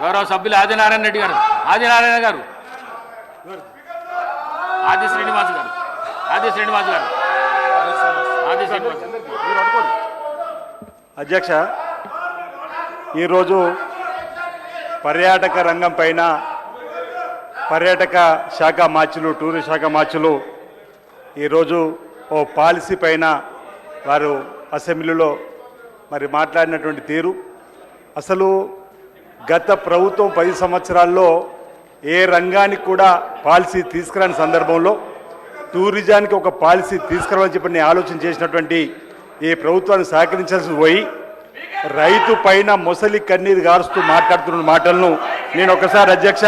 గౌరవ సభ్యులు ఆదినారాయణ రెడ్డి గారు. ఆదినారాయణ గారు. ఆది శ్రీనివాస్ గారు. ఆది శ్రీనివాస్ గారు. ఆది శ్రీనివాస్ అధ్యక్ష ఈరోజు పర్యాటక రంగం పైన పర్యాటక శాఖ మార్చులు టూరిస్ట్ శాఖ మార్చులు ఈరోజు ఓ పాలసీ పైన వారు అసెంబ్లీలో మరి మాట్లాడినటువంటి తీరు. అసలు గత ప్రభుత్వం పది సంవత్సరాల్లో ఏ రంగానికి కూడా పాలసీ తీసుకురాని సందర్భంలో టూరిజానికి ఒక పాలసీ తీసుకురావాలని చెప్పి నేను ఆలోచన చేసినటువంటి ఈ ప్రభుత్వాన్ని సహకరించాల్సి పోయి రైతు పైన మొసలి కన్నీరు గారుస్తూ మాట్లాడుతున్న మాటలను నేను ఒకసారి అధ్యక్ష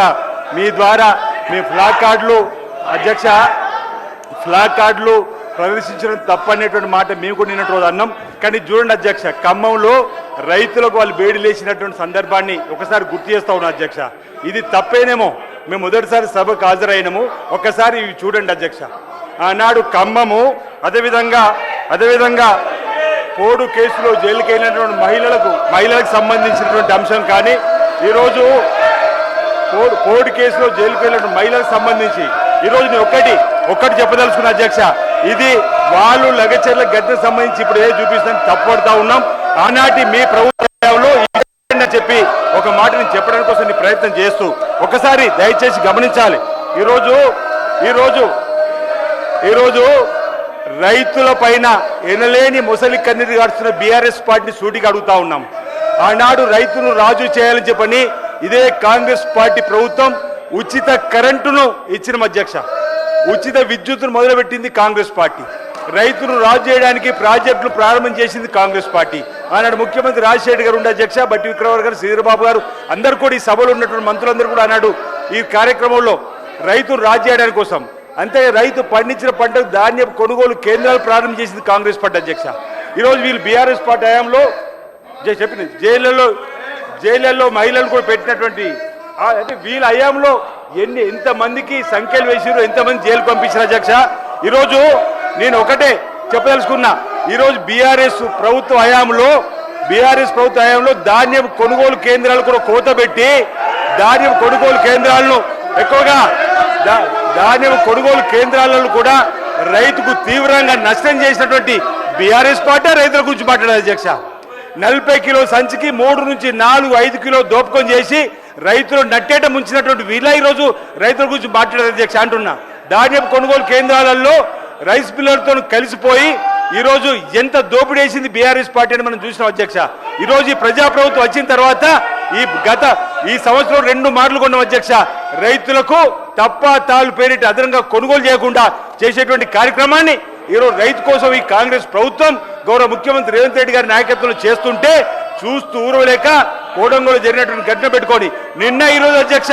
మీ ద్వారా మీ ఫ్లాగ్ కార్డులు అధ్యక్ష ఫ్లాగ్ కార్డులు ప్రదర్శించడం తప్పనేటువంటి మాట మేము కూడా నిన్నటి రోజు అన్నాం. కానీ చూడండి అధ్యక్ష ఖమ్మంలో రైతులకు వాళ్ళు వేడి లేచినటువంటి సందర్భాన్ని ఒకసారి గుర్తు చేస్తా ఉన్నాం అధ్యక్ష. ఇది తప్పేనేమో. మేము మొదటిసారి సభకు హాజరైనము. ఒకసారి ఇవి చూడండి అధ్యక్ష. ఆనాడు ఖమ్మము అదేవిధంగా అదేవిధంగా పోడు కేసులో జైలుకి వెళ్ళినటువంటి మహిళలకు మహిళలకు సంబంధించినటువంటి అంశం కానీ ఈరోజు కోడ్ కోడ్ కేసులో జైలుకు వెళ్ళిన మహిళలకు సంబంధించి ఈరోజు నేను ఒక్కటి ఒక్కటి చెప్పదలుచుకున్న అధ్యక్ష. ఇది వాళ్ళు లగచర్ల గద్దె సంబంధించి ఇప్పుడు ఏ చూపిస్తాను తప్పడుతా ఉన్నాం. ఆనాటి మీ ప్రభుత్వంలో చెప్పి ఒక మాట చెప్పడం చెప్పడానికి కోసం నేను ప్రయత్నం చేస్తూ ఒకసారి దయచేసి గమనించాలి. ఈరోజు ఈరోజు ఈరోజు రైతుల పైన ఎనలేని ముసలి కన్నీరు గాడుస్తున్న బీఆర్ఎస్ పార్టీని సూటిగా అడుగుతా ఉన్నాం. ఆనాడు రైతును రాజు చేయాలని చెప్పని ఇదే కాంగ్రెస్ పార్టీ ప్రభుత్వం ఉచిత కరెంటును ఇచ్చిన అధ్యక్ష. ఉచిత విద్యుత్తును మొదలుపెట్టింది కాంగ్రెస్ పార్టీ. రైతును రాజు చేయడానికి ప్రాజెక్టులు ప్రారంభం చేసింది కాంగ్రెస్ పార్టీ. ఆనాడు ముఖ్యమంత్రి రాజశేఖర్ గారు ఉండే అధ్యక్ష బట్టి విక్రమార్ గారు శ్రీధరబాబు గారు అందరు కూడా ఈ సభలో ఉన్నటువంటి మంత్రులందరూ కూడా ఆనాడు ఈ కార్యక్రమంలో రైతును రాజు చేయడానికి కోసం. అంతే రైతు పండించిన పంటకు ధాన్యం కొనుగోలు కేంద్రాలు ప్రారంభం చేసింది కాంగ్రెస్ పార్టీ అధ్యక్ష. ఈరోజు వీళ్ళు బీఆర్ఎస్ పార్టీ హయాంలో చెప్పిన జైళ్ళలో జైళ్ళల్లో మహిళలు కూడా పెట్టినటువంటి అంటే వీళ్ళ హయాంలో ఎన్ని ఎంతమందికి సంఖ్యలు వేసిరు ఎంతమంది జైలు పంపించిన అధ్యక్ష? ఈరోజు నేను ఒకటే చెప్పదలుచుకున్నా. ఈరోజు బీఆర్ఎస్ ప్రభుత్వ హయాంలో బీఆర్ఎస్ ప్రభుత్వ హయాంలో ధాన్యం కొనుగోలు కేంద్రాలు కూడా కోత పెట్టి ధాన్యం కొనుగోలు కేంద్రాలను ఎక్కువగా ధాన్యం కొనుగోలు కేంద్రాలను కూడా రైతుకు తీవ్రంగా నష్టం చేసినటువంటి బీఆర్ఎస్ పార్టీ రైతుల గురించి మాట్లాడారు అధ్యక్ష. నలభై కిలో సంచికి మూడు నుంచి నాలుగు ఐదు కిలో దోపకం చేసి రైతులు నట్టేట ముంచినటువంటి వీళ్ళ ఈరోజు రైతుల గురించి మాట్లాడారు అధ్యక్ష అంటున్నా. ధాన్యం కొనుగోలు కేంద్రాలలో రైస్ మిల్లర్తో కలిసిపోయి ఈరోజు ఎంత దోపిడీ వేసింది బీఆర్ఎస్ పార్టీ అని మనం చూసినాం అధ్యక్ష. ఈరోజు ఈ ప్రజాప్రభుత్వం వచ్చిన తర్వాత ఈ గత ఈ సంవత్సరం రెండు మార్లు కొన్నాం అధ్యక్ష. రైతులకు తప్ప తాళ్ళు పేరిట అదనంగా కొనుగోలు చేయకుండా చేసేటువంటి కార్యక్రమాన్ని ఈరోజు రైతు కోసం ఈ కాంగ్రెస్ ప్రభుత్వం గౌరవ ముఖ్యమంత్రి రేవంత్ రెడ్డి గారి నాయకత్వంలో చేస్తుంటే చూస్తూ ఊరవలేక కోడంగోలు జరిగినటువంటి ఘటన పెట్టుకొని నిన్న ఈరోజు అధ్యక్ష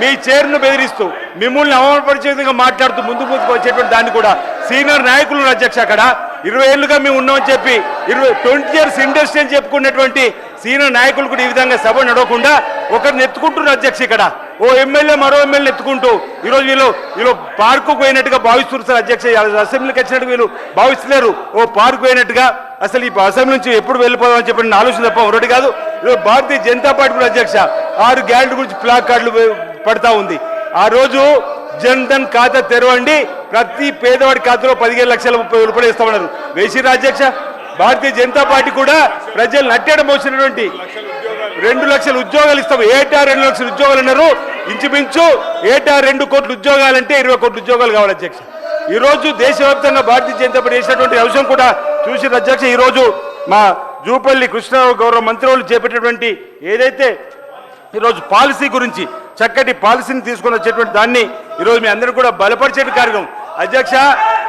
మీ చైర్ను బెదిరిస్తూ మిమ్మల్ని అవమానపరిచే విధంగా మాట్లాడుతూ ముందు ముందుకు వచ్చేటువంటి దాన్ని కూడా సీనియర్ నాయకులు అధ్యక్ష అక్కడ. ఇరవై ఏళ్ళుగా మేము ఉన్నామని చెప్పి ఇరవై ట్వంటీ ఇయర్స్ ఇండస్ట్రీ అని చెప్పుకున్నటువంటి సీనియర్ నాయకులు కూడా ఈ విధంగా సభ నడవకుండా ఒకరిని ఎత్తుకుంటున్నారు అధ్యక్ష ఇక్కడ. ఓ ఎమ్మెల్యే మరో ఎమ్మెల్యే ఎత్తుకుంటూ ఈరోజు వీళ్ళు వీళ్ళు పార్కు పోయినట్టుగా భావిస్తున్నారు సార్ అధ్యక్ష. అసెంబ్లీకి వచ్చినట్టు వీళ్ళు భావిస్తలేరు. ఓ పార్కు పోయినట్టుగా అసలు ఈ అసెంబ్లీ నుంచి ఎప్పుడు వెళ్ళిపోదామని చెప్పి ఆలోచన తప్ప ఒకటి కాదు. భారతీయ జనతా పార్టీ కూడా అధ్యక్ష ఆరు గ్యారెంటీ గురించి ప్లాక్ కార్డులు పడతా ఉంది. ఆ రోజు జన్ధన్ ఖాతా తెరవండి ప్రతి పేదవాడి ఖాతాలో పదిహేను లక్షల ముప్పై రూపాయలు ఇస్తామన్నారు వేసిరా అధ్యక్ష? భారతీయ జనతా పార్టీ కూడా ప్రజలు నట్టేట మోసినటువంటి రెండు లక్షల ఉద్యోగాలు ఇస్తాం. ఏటా రెండు లక్షల ఉద్యోగాలు అన్నారు. ఇంచుమించు ఏటా రెండు కోట్ల ఉద్యోగాలంటే ఇరవై కోట్ల ఉద్యోగాలు కావాలి అధ్యక్ష. ఈరోజు దేశవ్యాప్తంగా భారతీయ జనతా పార్టీ చేసినటువంటి అంశం కూడా చూసిన అధ్యక్ష. ఈ రోజు మా జూపల్లి కృష్ణారావు గౌరవ మంత్రులు చేపట్టినటువంటి ఏదైతే ఈరోజు పాలసీ గురించి చక్కటి పాలసీని తీసుకొని వచ్చేటువంటి దాన్ని ఈరోజు మీ అందరూ కూడా బలపరిచే కార్యక్రమం. అధ్యక్ష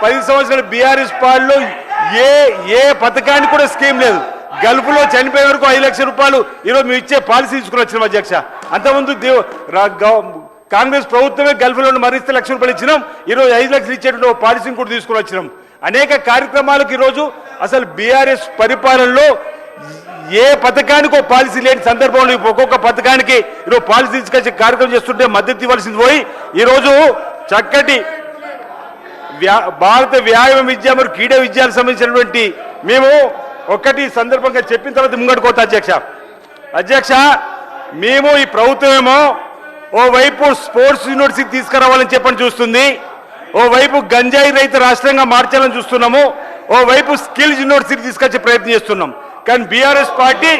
పది సంవత్సరాలు బీఆర్ఎస్ పాల్లో ఏ ఏ పథకానికి కూడా స్కీమ్ లేదు. గల్ఫ్లో చనిపోయే వరకు ఐదు లక్షల రూపాయలు ఈరోజు మేము ఇచ్చే పాలసీ తీసుకుని వచ్చినాం అధ్యక్ష. అంతకుముందు కాంగ్రెస్ ప్రభుత్వమే గల్ఫ్లో మరిస్తే లక్ష రూపాయలు ఇచ్చినాం. ఈరోజు ఐదు లక్షలు ఇచ్చేటువంటి పాలసీని కూడా తీసుకుని వచ్చినాం. అనేక కార్యక్రమాలకు ఈరోజు అసలు బీఆర్ఎస్ పరిపాలనలో ఏ పథకానికి ఒక పాలసీ లేని సందర్భంలో ఒక్కొక్క పథకానికి ఈరోజు పాలసీ తీసుకొచ్చి కార్యక్రమం చేస్తుంటే మద్దతు ఇవ్వాల్సింది పోయి ఈరోజు చక్కటి భారత వ్యాయామ విద్య మరియు క్రీడా విద్యకు సంబంధించినటువంటి మేము ఒకటి సందర్భంగా చెప్పిన తర్వాత ముంగడుకోతా అధ్యక్ష. అధ్యక్ష మేము ఈ ప్రభుత్వమేమో ఓవైపు స్పోర్ట్స్ యూనివర్సిటీ తీసుకురావాలని చెప్పని చూస్తుంది. ఓవైపు గంజాయి రైతు రాష్ట్రంగా మార్చాలని చూస్తున్నాము ఓవైపు స్కిల్ యూనివర్సిటీ తీసుకొచ్చే ప్రయత్నం చేస్తున్నాం. కానీ బీఆర్ఎస్ పార్టీ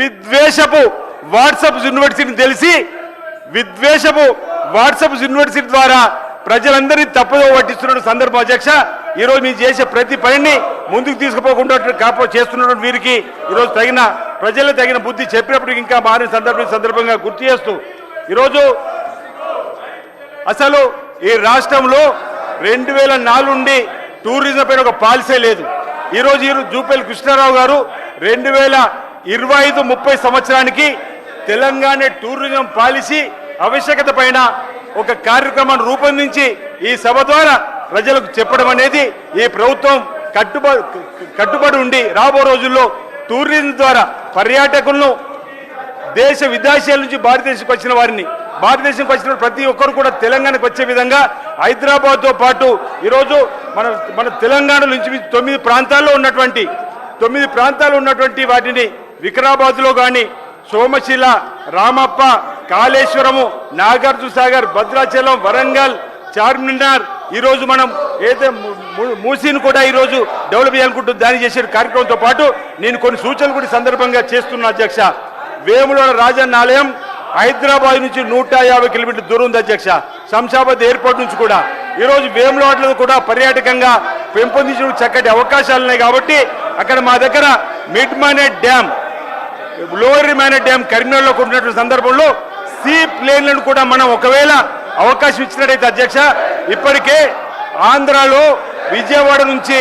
విద్వేషపు వాట్సాప్ యూనివర్సిటీని తెలిసి విద్వేషపు వాట్సాప్ యూనివర్సిటీ ద్వారా ప్రజలందరినీ తప్పుదో పట్టిస్తున్న సందర్భం అధ్యక్ష ఈరోజు మీరు చేసే ప్రతి పనిని ముందుకు తీసుకుపోకుండా కాపో చేస్తున్న వీరికి ఈరోజు తగిన ప్రజలకు తగిన బుద్ధి చెప్పినప్పుడు ఇంకా మారిన సందర్భం సందర్భంగా గుర్తు చేస్తూ ఈరోజు అసలు ఈ రాష్ట్రంలో రెండు వేల నాలుగు నుండి టూరిజం పైన ఒక పాలసీ లేదు. ఈరోజు ఈరోజు జూపల్లి కృష్ణారావు గారు రెండు వేల ఇరవై ఐదు ముప్పై సంవత్సరానికి తెలంగాణ టూరిజం పాలసీ ఆవశ్యకత పైన ఒక కార్యక్రమాన్ని రూపొందించి ఈ సభ ద్వారా ప్రజలకు చెప్పడం అనేది ఈ ప్రభుత్వం కట్టుబడి కట్టుబడి ఉండి రాబో రోజుల్లో టూరిజం ద్వారా పర్యాటకులను దేశ విదేశాల నుంచి భారతదేశంకి వచ్చిన వారిని భారతదేశంకి వచ్చిన ప్రతి ఒక్కరు కూడా తెలంగాణకు వచ్చే విధంగా హైదరాబాద్తో పాటు ఈరోజు మన మన తెలంగాణ నుంచి తొమ్మిది ప్రాంతాల్లో ఉన్నటువంటి తొమ్మిది ప్రాంతాలు ఉన్నటువంటి వాటిని వికారాబాద్లో కానీ సోమశిల రామప్ప కాళేశ్వరము నాగార్జున సాగర్ భద్రాచలం వరంగల్ చార్మినార్ ఈరోజు మనం ఏదైతే మూసీని కూడా ఈరోజు డెవలప్ చేయాలనుకుంటూ దాని చేసే కార్యక్రమంతో పాటు నేను కొన్ని సూచనలు కూడా సందర్భంగా చేస్తున్నా అధ్యక్ష. వేములవాడ రాజన్న ఆలయం హైదరాబాద్ నుంచి నూట యాభై కిలోమీటర్ల దూరం ఉంది అధ్యక్ష. శంషాబాద్ ఎయిర్పోర్ట్ నుంచి కూడా. ఈరోజు వేములవాడలో కూడా పర్యాటకంగా పెంపొందించిన చక్కటి అవకాశాలు ఉన్నాయి కాబట్టి అక్కడ మా దగ్గర mid Manair dam lower Manair dam కరీంనగర్లో ఉన్నటువంటి సందర్భంలో సీ ప్లేన్లను కూడా మనం ఒకవేళ అవకాశం ఇచ్చినట్టయితే అధ్యక్ష ఇప్పటికే ఆంధ్రాలో విజయవాడ నుంచి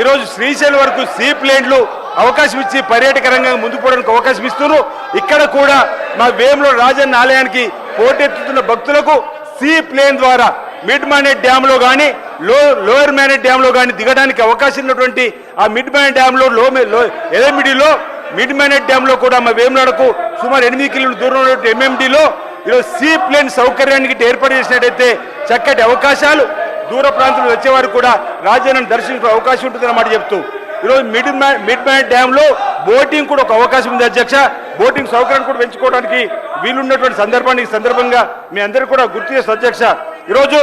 ఈరోజు శ్రీశైలం వరకు సీ ప్లేన్లు అవకాశం ఇచ్చి పర్యాటక రంగం ముందుకు పోవడానికి అవకాశం ఇస్తున్నారు. ఇక్కడ కూడా మా వేములో రాజన్న ఆలయానికి పోటెత్తుతున్న భక్తులకు సీ ప్లేన్ ద్వారా మిడ్ మానేట్ డ్యామ్లో కానీ లో లోయర్ మేనేజ్ డ్యామ్లో కానీ దిగడానికి అవకాశం ఉన్నటువంటి ఆ మిడ్ మానేట్ డ్యామ్లో లో మిడ్ మానేట్ డ్యామ్లో కూడా మా వేమునాడకు సుమారు ఎనిమిది కిలోమీటర్ల దూరంలో ఉన్నటువంటి ఎంఎండిలో ఈరోజు సీ ప్లేన్ సౌకర్యానికి ఏర్పాటు చేసినట్టయితే చక్కటి అవకాశాలు దూర ప్రాంతంలో వచ్చేవారు కూడా రాజ్యాన్ని దర్శించే అవకాశం ఉంటుందన్నమాట చెప్తూ ఈరోజు మిడ్ మిడ్ మ్యాన్ డ్యామ్లో బోటింగ్ కూడా ఒక అవకాశం ఉంది అధ్యక్ష. బోటింగ్ సౌకర్యం కూడా పెంచుకోవడానికి వీలున్నటువంటి సందర్భాన్ని ఈ సందర్భంగా మీ అందరూ కూడా గుర్తు చేస్తారు అధ్యక్ష. ఈరోజు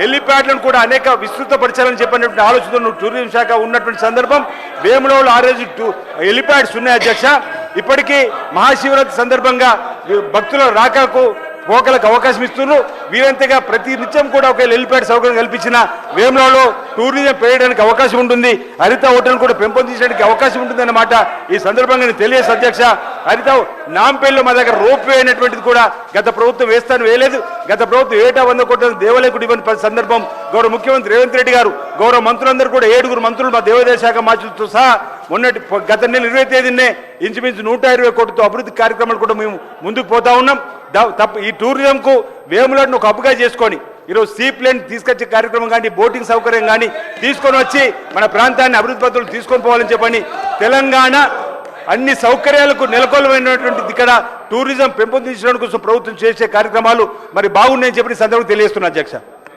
హెలిప్యాడ్లను కూడా అనేక విస్తృతపరచాలని చెప్పినటువంటి ఆలోచనలు టూరిజం శాఖ ఉన్నటువంటి సందర్భం. వేములలో ఆ రోజు టూ ఉన్నాయి అధ్యక్ష. ఇప్పటికీ మహాశివరాత్రి సందర్భంగా భక్తుల రాకకు పోకలకు అవకాశం ఇస్తున్నారు. వీరంతగా ప్రతి నిత్యం కూడా ఒక హెలిప్యాడ్ సౌకర్యం కల్పించిన వేములలో టూరిజం పెరగడానికి అవకాశం ఉంటుంది. హరిత హోటల్ కూడా పెంపొందించడానికి అవకాశం ఉంటుంది అన్నమాట ఈ సందర్భంగా నేను తెలియజేసి అధ్యక్ష. హరిత నాంపేల్లో మా దగ్గర రోప్ వే అనేటువంటిది కూడా గత ప్రభుత్వం వేస్తాను వేయలేదు. గత ప్రభుత్వం ఏటా వంద కోట్ల దేవాలయకుడు ఇవ్వని సందర్భం గౌరవ ముఖ్యమంత్రి రేవంత్ రెడ్డి గారు గౌరవ మంత్రులందరూ కూడా ఏడుగురు మంత్రులు మా దేవాదాయ శాఖ మార్చులతో సహా మొన్నటి గత నెల ఇరవై తేదీనే ఇంచుమించు నూట ఇరవై కోట్లతో అభివృద్ధి కార్యక్రమాలు కూడా మేము ముందుకు పోతా ఉన్నాం. తప్ప ఈ టూరిజంకు వేములను ఒక అప్పుగా చేసుకొని ఈరోజు సీ ప్లేన్ తీసుకొచ్చే కార్యక్రమం కానీ బోటింగ్ సౌకర్యం కానీ తీసుకొని వచ్చి మన ప్రాంతాన్ని అభివృద్ధి పద్ధతులు తీసుకొని పోవాలని చెప్పని తెలంగాణ అన్ని సౌకర్యాలకు నెలకొల్లమైనటువంటి ఇక్కడ టూరిజం పెంపొందించడం కోసం ప్రభుత్వం చేసే కార్యక్రమాలు మరి బాగున్నాయని చెప్పి ఈ సందర్భంగా తెలియజేస్తున్నా అధ్యక్ష.